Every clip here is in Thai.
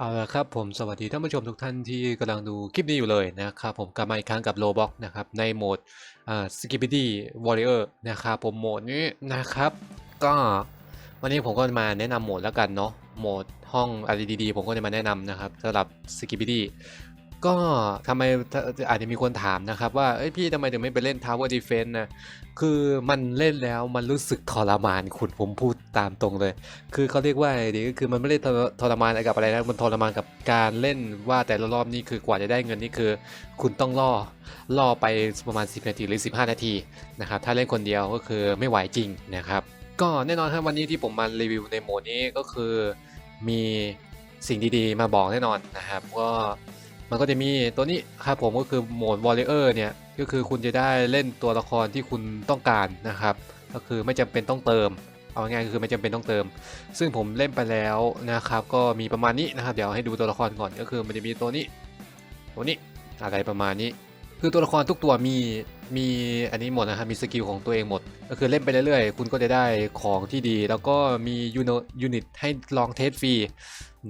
เอาละครับผมสวัสดีท่านผู้ชมทุกท่านที่กำลังดูคลิปนี้อยู่เลยนะครับผมกลับมาอีกครั้งกับโลบ็อกนะครับในโหมดอ่าสกิปปี้วอริเออร์นะครับผมโหมดนี้นะครับก็วันนี้ผมก็มาแนะนำโหมดแล้วกันเนาะโหมดห้องอะไรดีๆ ผมก็จะมาแนะนำนะครับสำหรับสกิปปี้ ก็ทำไมอาจจะมีคนถามนะครับ ว่าเอ้ยพี่ทำไมถึงไม่ไปเล่น Tower Defense นะ คือมันเล่นแล้วมันรู้สึกทรมานคุณผมพูดตามตรงเลย คือเขาเรียกว่าอะไรดีก็คือมันไม่ได้ทรมานอะไรกับอะไรนะมันทรมานกับการเล่นว่าแต่ละรอบนี่คือกว่าจะได้เงินนี่คือ คุณต้องล่อล่อไปประมาณ 10 นาทีหรือ 15 นาทีนะครับถ้าเล่นคนเดียวก็คือไม่ไหวจริงนะครับ ก็แน่นอนครับวันนี้ที่ผมมารีวิวในโหมดนี้ก็คือมีสิ่งดีๆ มาบอกแน่นอนนะครับก็ มันก็จะมีตัวนี้ครับผมก็คือโหมดวอลเลเยอร์เนี่ยก็คือคุณจะได้เล่นตัวละครที่คุณต้องการนะครับ ก็คือไม่จำเป็นต้องเติม เอาง่ายๆคือไม่จำเป็นต้องเติม ซึ่งผมเล่นไปแล้วนะครับ ก็มีประมาณนี้นะครับ เดี๋ยวให้ดูตัวละครก่อนก็คือมันจะมีตัวนี้ ตัวนี้อะไรประมาณนี้ คือตัวละครทุกตัวมี มีอันนี้หมดนะครับมีสกิลของตัวเองหมด ก็คือเล่นไปเรื่อยๆ คุณก็จะได้ของที่ดี แล้วก็มียูนิตให้ลองเทสฟรี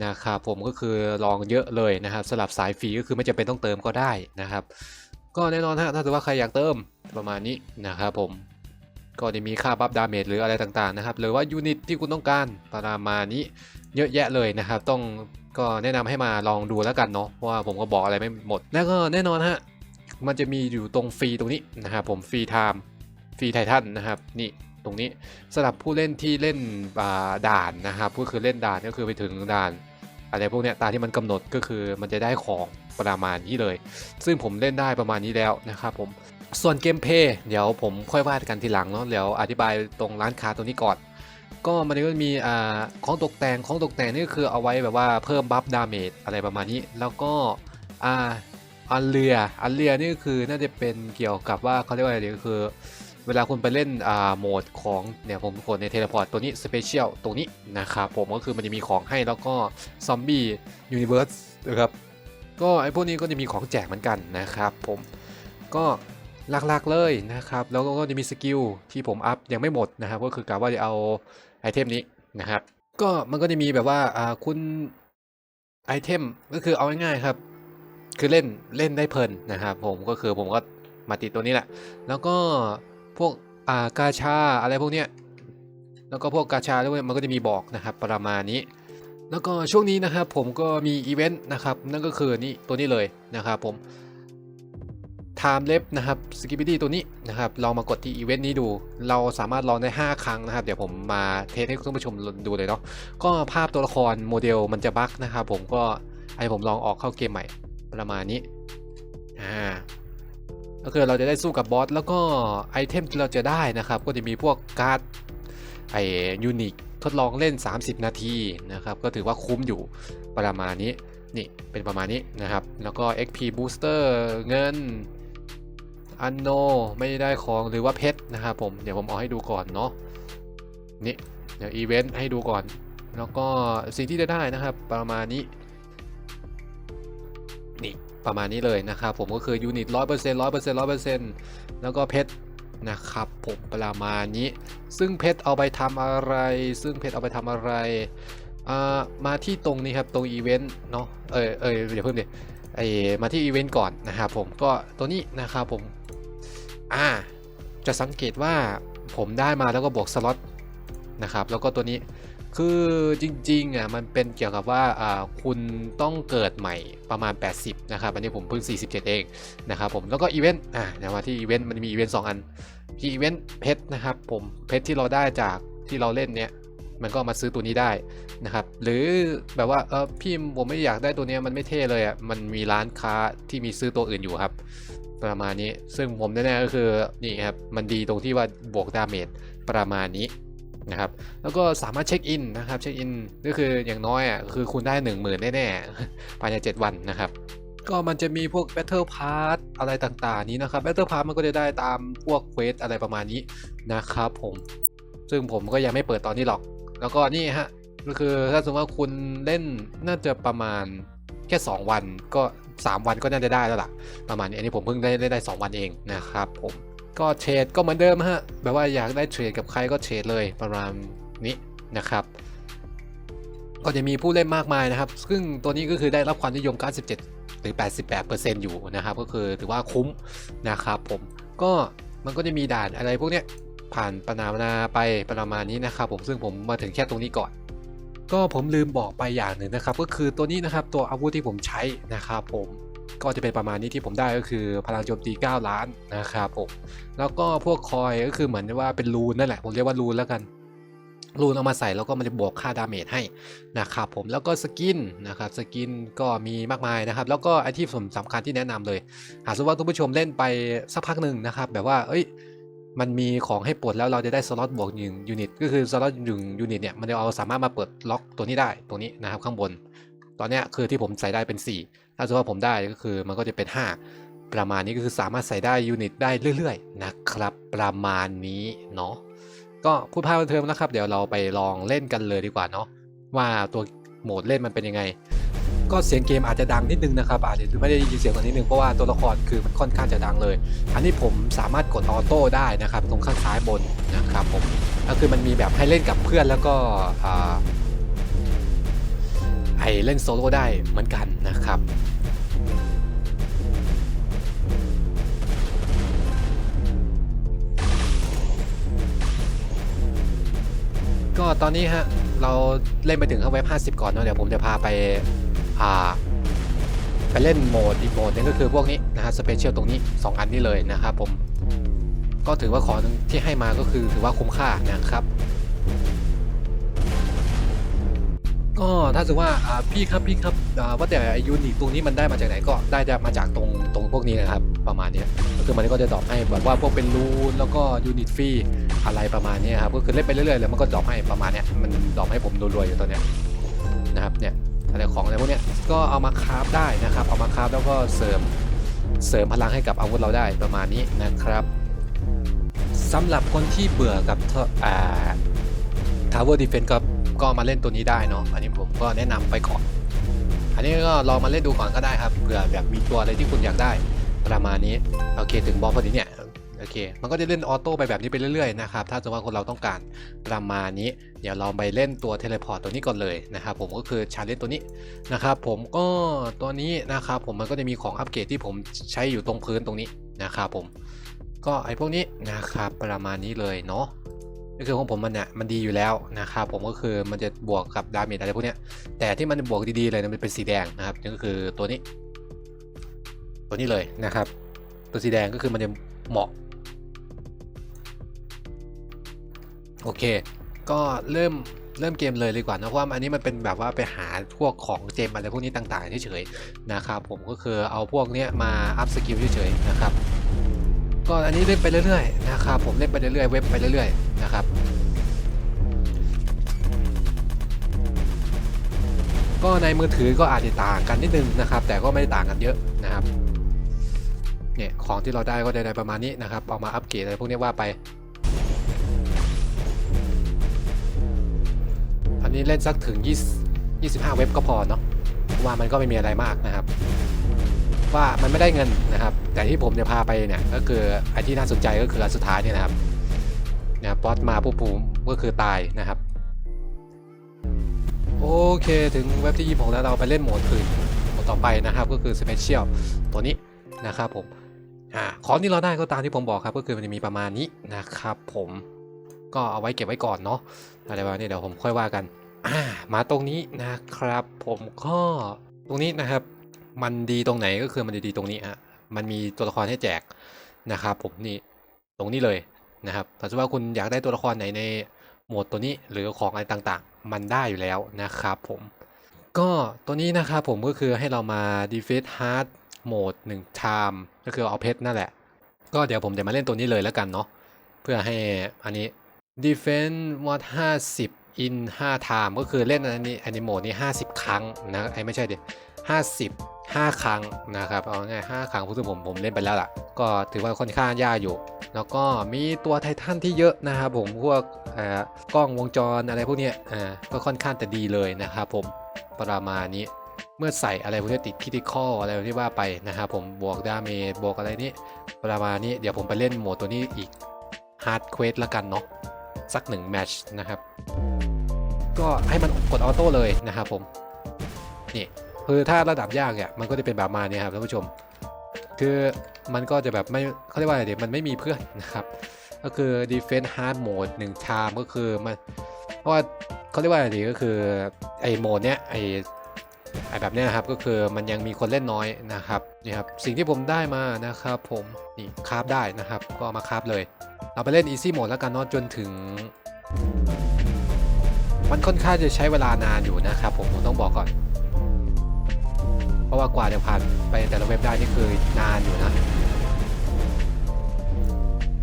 นะครับผมก็คือลองเยอะเลยนะครับสลับสายฟรีก็คือไม่จำเป็นต้องเติมก็ได้นะครับ ก็แน่นอนฮะถ้าถือว่าใครอยากเติมประมาณนี้นะครับผมก็จะมีค่าบัฟดาเมจหรืออะไรต่างๆนะครับหรือว่ายูนิตที่คุณต้องการประมาณนี้เยอะแยะเลยนะครับ ต้องก็แนะนำให้มาลองดูแล้วกันเนาะเพราะว่าผมก็บอกอะไรไม่หมด แล้วก็แน่นอนฮะ มันจะมีอยู่ตรงฟรีตรงนี้นะครับผมฟรีไทม์ฟรีไททันนะครับนี่ตรงนี้สำหรับผู้เล่นที่เล่นด่านนะครับก็คือเล่นด่านก็คือไปถึงด่านอะไรพวกเนี้ยตามที่มันกำหนดก็คือมันจะได้ของประมาณนี้เลย ซึ่งผมเล่นได้ประมาณนี้แล้วนะครับผมส่วนเกมเพย์เดี๋ยวผมค่อยว่ากันทีหลังเนาะเดี๋ยวอธิบายตรงร้านค้าตรงนี้ก่อน ก็มันก็มีอ่าของตกแต่งของตกแต่งนี่ก็คือเอาไว้แบบว่าเพิ่มบัฟดาเมจอะไรประมาณนี้ แล้วก็ อันเรืออันเรือนี่คือน่าจะเป็นเกี่ยวกับว่าเขาเรียกว่าอะไรก็คือ เวลาคุณไปเล่นอ่าโหมดของเนี่ยผมกดในเทเลพอร์ตตัวนี้สเปเชียลตรงนี้นะครับผมก็คือมันจะมีของให้แล้วก็ซอมบี้ยูนิเวิร์สนะครับก็ไอพวกนี้ก็จะมีของแจกเหมือนกันนะครับผมก็หลักๆเลยนะครับ แล้วก็จะมีสกิลที่ผมอัพยังไม่หมดนะครับ ก็คือกะว่าจะเอาไอเทมนี้นะครับ ก็มันก็จะมีแบบว่าอ่าคุณไอเทมก็คือเอาง่ายๆครับ คือเล่นเล่นได้เพลินนะครับผมก็คือผมก็มาติดตัวนี้แหละ แล้วก็พวกอ่ากาชาอะไรพวกเนี้ยแล้วก็พวกกาชาด้วยมันก็จะมีบอกนะครับประมาณนี้ แล้วก็ช่วงนี้นะครับผมก็มีอีเวนต์นะครับนั่นก็คือนี่ตัวนี้เลยนะครับผม Time l e f นะครับสกิปปี้ตัวนี้นะครับลองมากดที่อีเวนต์นี้ดู เราสามารถลองได้ 5 ครั้งนะครับ เดี๋ยวผมมาเทสให้ท่านผู้ชมดูเลยเนาะก็ภาพตัวละครโมเดลมันจะบั๊กนะครับผมก็ให้ผมลองออกเข้าเกมใหม่ ประมาณนี้อ่าก็คือเราจะได้สู้กับบอสแล้วก็ไอเทมที่เราจะได้นะครับ ก็จะมีพวกการ์ดไอยูนิคทดลองเล่น 30 นาทีนะครับ ก็ถือว่าคุ้มอยู่ประมาณนี้นี่เป็นประมาณนี้นะครับ แล้วก็ XP Booster เงินอันโนไม่ได้ของหรือว่าเพชรนะครับผมเดี๋ยวผมเอาให้ดูก่อนเนาะนี่เดี๋ยวอีเวนต์ให้ดูก่อน แล้วก็สิ่งที่จะได้นะครับ ประมาณนี้ ประมาณนี้เลยนะครับผมก็คือยูนิตร้อยเปอร์เซ็นต์ร้อยเปอร์เซ็นต์ร้อยเปอร์เซ็นต์แล้วก็เพชรนะครับผมประมาณนี้ ซึ่งเพชรเอาไปทำอะไร ซึ่งเพชรเอาไปทำอะไรมาที่ตรงนี้ครับตรงอีเวนต์เนาะเออเอออย่าเพิ่มดิไอมาที่อีเวนต์ก่อนนะครับผมก็ตัวนี้นะครับผมอ่าจะสังเกตว่าผมได้มาแล้วก็บวกสล็อตนะครับแล้วก็ตัวนี้ คือจริงๆอะมันเป็นเกี่ยวกับว่าอ่าคุณต้องเกิดใหม่ประมาณ 80 นะครับ อันนี้ผมเพิ่ง 47 เองนะครับผมแล้วก็อีเวนต์อ่าเดี๋ยวมาที่อีเวนต์มันมีอีเวนต์สองอันที่อีเวนต์เพชรนะครับผมเพชรที่เราได้จากที่เราเล่นเนี้ยมันก็มาซื้อตัวนี้ได้นะครับ หรือแบบว่าเออพี่ผมไม่อยากได้ตัวนี้มันไม่เท่เลยอะมันมีร้านค้าที่มีซื้อตัวอื่นอยู่ครับ ประมาณนี้ซึ่งผมแน่ๆก็คือนี่ครับมันดีตรงที่ว่าบวกดาเมจประมาณนี้ นะครับ แล้วก็สามารถเช็คอินนะครับเช็คอินก็คืออย่างน้อยอะคือคุณได้ 1 0,000 แน่ๆภายใน 7 วันนะครับก็มันจะมีพวก Battle Pass อะไรต่างๆ นี้นะครับ Battle Pass มันก็จะได้ตามพวกเควสอะไรประมาณนี้นะครับผม ซึ่งผมก็ยังไม่เปิดตอนนี้หรอก แล้วก็นี่ฮะก็คือถ้าสมมติว่าคุณเล่นน่าจะประมาณแค่ 2 วันก็ 3 วันก็น่าจะได้แล้วล่ะ ประมาณนี้อันนี้ผมเพิ่งได้ได้ได้2วันเองนะครับผม ก็เทรดก็เหมือนเดิมฮะแบบว่าอยากได้เทรดกับใครก็เทรดเลยประมาณนี้นะครับ ก็จะมีผู้เล่นมากมายนะครับ ซึ่งตัวนี้ก็คือได้รับความนิยม 97 หรือ 88%อยู่นะครับ ก็คือถือว่าคุ้มนะครับผมก็มันก็จะมีด่านอะไรพวกเนี้ยผ่านปนานาไปประมาณนี้นะครับ ผมซึ่งผมมาถึงแค่ตรงนี้ก่อน ก็ผมลืมบอกไปอย่างหนึ่งนะครับ ก็คือตัวนี้นะครับตัวอาวุธที่ผมใช้นะครับผม ก็จะเป็นประมาณนี้ที่ผมได้ก็คือพลังโจมตี 9 ล้านนะครับผมแล้วก็พวกคอยก็คือเหมือนว่าเป็นรูนนั่นแหละผมเรียกว่ารูนแล้วกันรูนเอามาใส่แล้วก็มันจะบวกค่าดาเมจให้นะครับผมแล้วก็สกินนะครับสกินก็มีมากมายนะครับ แล้วก็ไอที่ผมสำคัญที่แนะนำเลย หากสมมติว่าทุกผู้ชมเล่นไปสักพักหนึ่งนะครับ แบบว่าเอ้ยมันมีของให้ปลดแล้วเราจะได้สล็อตบวกหนึ่งยูนิตก็คือสล็อตหนึ่งยูนิตเนี่ยมันจะเอาสามารถมาเปิดล็อกตัวนี้ได้ตรงนี้นะครับข้างบน ตอนนี้คือที่ผมใส่ได้เป็น 4 ถ้าสมมติว่าผมได้ก็คือมันก็จะเป็น 5 ประมาณนี้ก็คือสามารถใส่ได้ยูนิตได้เรื่อยๆ นะครับ ประมาณนี้เนาะก็พูดพาเทิมนะครับ เดี๋ยวเราไปลองเล่นกันเลยดีกว่าเนาะว่าตัวโหมดเล่นมันเป็นยังไง ก็เสียงเกมอาจจะดังนิดนึงนะครับอาจจะไม่ได้ยินเสียงตรงนิดนึงเพราะว่าตัวละครคือมันค่อนข้างจะดังเลย อันนี้ผมสามารถกดออโต้ได้นะครับ ตรงข้างซ้ายบนนะครับผมก็คือมันมีแบบให้เล่นกับเพื่อนแล้วก็ ไอ้เล่นโซโล่ได้เหมือนกันนะครับก็ตอนนี้ฮะเราเล่นไปถึงเข้าเว็บ50 ก่อนเนาะเดี๋ยวผมจะพาไปอ่าไปเล่นโหมดอีกโหมดหนึงก็คือพวกนี้นะฮะสเปเชียลตรงนี้ 2 อันนี้เลยนะครับผมก็ถือว่าของที่ให้มาก็คือถือว่าคุ้มค่านะครับ ก็ถ้าสมมติว่าอ่าพี่ครับพี่ครับอ่าว่าแต่ยูนิตตรงนี้มันได้มาจากไหนก็ได้จะมาจากตรงตรงพวกนี้นะครับประมาณเนี้ยก็คือมันก็จะดรอปให้แบบว่าพวกเป็นรูนแล้วก็ยูนิตฟรีอะไรประมาณเนี้ยครับก็คือเล่นไปเรื่อยๆแล้วมันก็ดรอปให้ประมาณเนี้ยมันดรอปให้ผมรวยๆอยู่ตอนเนี้ยนะครับเนี่ยอะไรของอะไรพวกเนี้ยก็เอามาคราฟได้นะครับ เอามาคราฟแล้วก็เสริมเสริมพลังให้กับอาวุธเราได้ประมาณนี้นะครับสำหรับคนที่เบื่อกับท่ออ่า Tower Defense ก็ ก็มาเล่นตัวนี้ได้เนาะอันนี้ผมก็แนะนำไปก่อน อันนี้ก็ลองมาเล่นดูก่อนก็ได้ครับเผื่อแบบมีตัวอะไรที่คุณอยากได้ประมาณนี้โอเคถึงบอสพอดีเนี่ยโอเค มันก็จะเล่นออโต้ไปแบบนี้ไปเรื่อยๆนะครับ ถ้าสมมติว่าคนเราต้องการประมาณนี้ เดี๋ยวเราไปเล่นตัวเทเลพอร์ตตัวนี้ก่อนเลยนะครับ ผมก็คือชาเลนจ์ตัวนี้นะครับ ผมก็ตัวนี้นะครับผมมันก็จะมีของอัปเกรดที่ผมใช้อยู่ตรงพื้นตรงนี้นะครับผม ก็ไอพวกนี้นะครับประมาณนี้เลยเนาะ ก็คือของผมมันเนี่ยมันดีอยู่แล้วนะครับผมก็คือมันจะบวกกับดาเมจอะไรพวกเนี้ยแต่ที่มันบวกดีๆเลยนะมันเป็นสีแดงนะครับนั่นก็คือตัวนี้ ตัวนี้เลยนะครับ ตัวสีแดงก็คือมันจะเหมาะโอเค ก็เริ่มเริ่มเกมเลยดีกว่านะเพราะว่าอันนี้มันเป็นแบบว่าไปหาพวกของเจมอะไรพวกนี้ต่างๆเฉยๆนะครับผมก็คือเอาพวกเนี้ยมาอัพสกิลเฉยๆนะครับ ก็อันนี้เล่นไปเรื่อยๆนะครับผมเล่นไปเรื่อยๆเว็บไปเรื่อยๆนะครับ ก็ในมือถือก็อาจจะต่างกันนิดนึงนะครับ แต่ก็ไม่ได้ต่างกันเยอะนะครับเนี่ยของที่เราได้ก็ได้ประมาณนี้นะครับเอามาอัปเกรดอะไรพวกนี้ว่าไป อันนี้เล่นสักถึง20 25 เว็บก็พอเนาะเพราะว่ามันก็ไม่มีอะไรมากนะครับ ว่ามันไม่ได้เงินนะครับ แต่ที่ผมจะพาไปเนี่ยก็คือไอ้ที่น่าสนใจก็คืออันสุดท้ายเนี่ยนะครับเนี่ยบอสมาปุ๊บผมก็คือตายนะครับ โอเคถึงเว็บที่ 26 แล้วเราไปเล่นโหมดอื่นโหมดต่อไปนะครับ ก็คือ Special ตัวนี้นะครับผมอ่าของที่เราได้ก็ตามที่ผมบอกครับ ก็คือมันจะมีประมาณนี้นะครับ ผมก็เอาไว้เก็บไว้ก่อนเนาะอะไรประมาณนี้เดี๋ยวผมค่อยว่ากันอ่ามาตรงนี้นะครับ ผมก็ตรงนี้นะครับ มันดีตรงไหนก็คือมันจะดีตรงนี้ฮะมันมีตัวละครให้แจกนะครับผมนี่ตรงนี้เลยนะครับถ้าสมมติว่าคุณอยากได้ตัวละครไหนในโหมดตัวนี้หรือของอะไรต่างๆ มันได้อยู่แล้วนะครับผม ก็ตัวนี้นะครับผมก็คือให้เรามา defeat hard โหมด1 time ก็คือเอาเพชรนั่นแหละ ก็เดี๋ยวผมจะมาเล่นตัวนี้เลยแล้วกันเนาะเพื่อให้อันนี้ defense mod 50 in 5 time ก็คือเล่นอันนี้อันนี้โหมดนี้ 50 ครั้งนะไอ้ไม่ใช่ดิ50 5 ครั้งนะครับ เอาง่าย5ครั้งพราะซึ่งผมผมเล่นไปแล้วล่ะ ก็ถือว่าค่อนข้างยากอยู่ แล้วก็มีตัวไททันที่เยอะนะครับผมพวกกล้องวงจรอะไรพวกนี้ก็ค่อนข้างจะดีเลยนะครับผมประมาณนี้เมื่อใส่อะไรพวกนี้ติดคิติคออะไรที่ว่าไปนะครับผมบวกดาเมจบวกอะไรนี้ประมาณนี้เดี๋ยวผมไปเล่นโหมดตัวนี้อีกฮาร์ดเควสละกันเนาะสักหนึ่งแมชนะครับ ก็ให้มันกดออโต้เลยนะครับผม นี่ คือถ้าระดับยากเนี่ยมันก็จะเป็นแบบมาเนี่ยครับท่านผู้ชม คือมันก็จะแบบไม่เขาเรียกว่าอะไรเดี๋ยวมันไม่มีเพื่อนนะครับ ก็คือ defense hard mode หนึ่งชามก็คือมันเพราะว่าเขาเรียกว่าอะไรดีก็คือไอ้โหมดเนี้ยไอ้ไอ้แบบเนี้ยครับก็คือมันยังมีคนเล่นน้อยนะครับนี่ครับสิ่งที่ผมได้มานะครับผมนี่คาฟได้นะครับ ก็เอามาคาฟเลย เราไปเล่น easy mode แล้วกันเนาะจนถึงมันค่อนข้างจะใช้เวลานานอยู่นะครับผมผมต้องบอกก่อน เพราะว่ากว่าจะผ่านไปแต่ละเว็บได้นี่คือนานอยู่นะ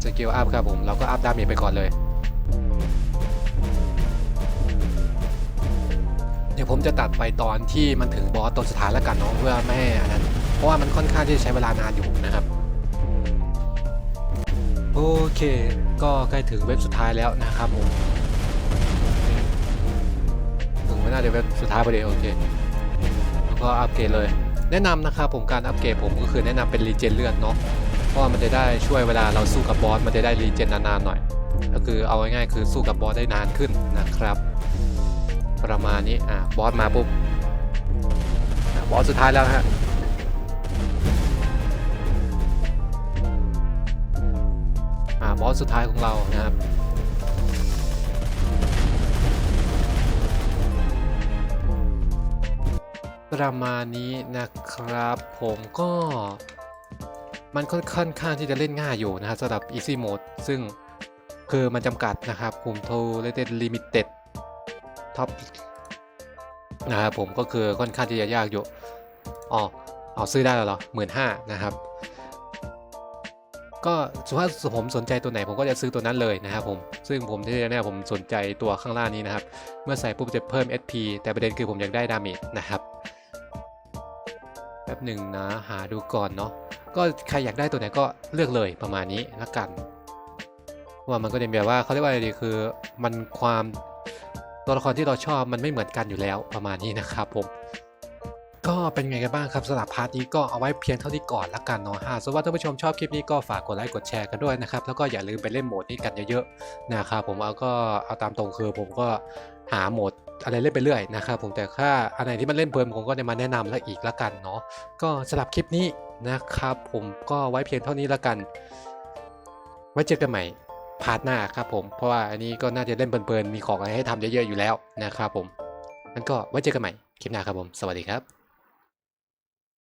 สกิลอัพครับผมเราก็อัพดาเมจไปก่อนเลย เดี๋ยวผมจะตัดไปตอนที่มันถึงบอสตัวสุดท้ายแล้วกันเนาะเพื่อไม่ให้อันนั้น เพราะว่ามันค่อนข้างที่จะใช้เวลานานอยู่นะครับ โอเค ก็ใกล้ถึงเว็บสุดท้ายแล้วนะครับผมถึงไม่น่าจะเว็บสุดท้ายพอดีโอเค ก็อัปเกรดเลย แนะนำนะครับผมการอัปเกรดผมก็คือแนะนำเป็นรีเจนเลือดเนาะเพราะมันจะได้ช่วยเวลาเราสู้กับบอสมันจะได้รีเจนนานๆหน่อย ก็คือเอาง่ายๆคือสู้กับบอสได้นานขึ้นนะครับ ประมาณนี้อะบอสมาปุ๊บบอสสุดท้ายแล้วฮะอ่าบอสสุดท้ายของเรานะครับ ประมาณนี้นะครับ ผมก็มันค่อนค่อนข้างที่จะเล่นง่ายอยู่นะครับสำหรับ Easy Mode ซึ่งคือมันจำกัดนะครับกลุ่ม Tolerated Limited Top นะครับผมก็คือค่อนข้างที่จะยากอยู่อ๋อเอาซื้อได้แล้วเหรอหมื่นห้านะครับ ก็สมมติว่าผมสนใจตัวไหนผมก็จะซื้อตัวนั้นเลยนะครับผมซึ่งผมที่เนี่ยผมสนใจตัวข้างล่างนี้นะครับ เมื่อใส่ปุ๊บจะเพิ่ม SP แต่ประเด็นคือผมอยากได้ดาเมจนะครับ แป๊บหนึ่งนะหาดูก่อนเนาะก็ใครอยากได้ตัวไหนก็เลือกเลยประมาณนี้ละกัน ว่ามันก็จะแบบว่าเขาเรียกว่าอะไรดีคือ มันความตัวละครที่เราชอบมันไม่เหมือนกันอยู่แล้วประมาณนี้นะครับผมก็เป็นไงกันบ้างครับสำหรับพาร์ทนี้ก็เอาไว้เพียงเท่านี้ก่อนละกันเนาะหากสมมติว่าท่านผู้ชมชอบคลิปนี้ก็ฝากกดไลค์กดแชร์กันด้วยนะครับแล้วก็อย่าลืมไปเล่นโหมดนี้กันเยอะๆนะครับผมเอาก็เอาตามตรงคือผมก็หาโหมด อะไรเล่นไปเรื่อยนะครับผมแต่ถ้าอันไหนที่มันเล่นเพลินผมก็จะมาแนะนำแล้วอีกละกันเนาะก็สำหรับคลิปนี้นะครับผมก็ไว้เพียงเท่านี้ละกัน ไว้เจอกันใหม่พาร์ทหน้าครับผมเพราะว่าอันนี้ก็น่าจะเล่นเพลินๆมีของอะไรให้ทำเยอะๆอยู่แล้วนะครับผมงั้นก็ไว้เจอกันใหม่คลิปหน้าครับผม สวัสดีครับ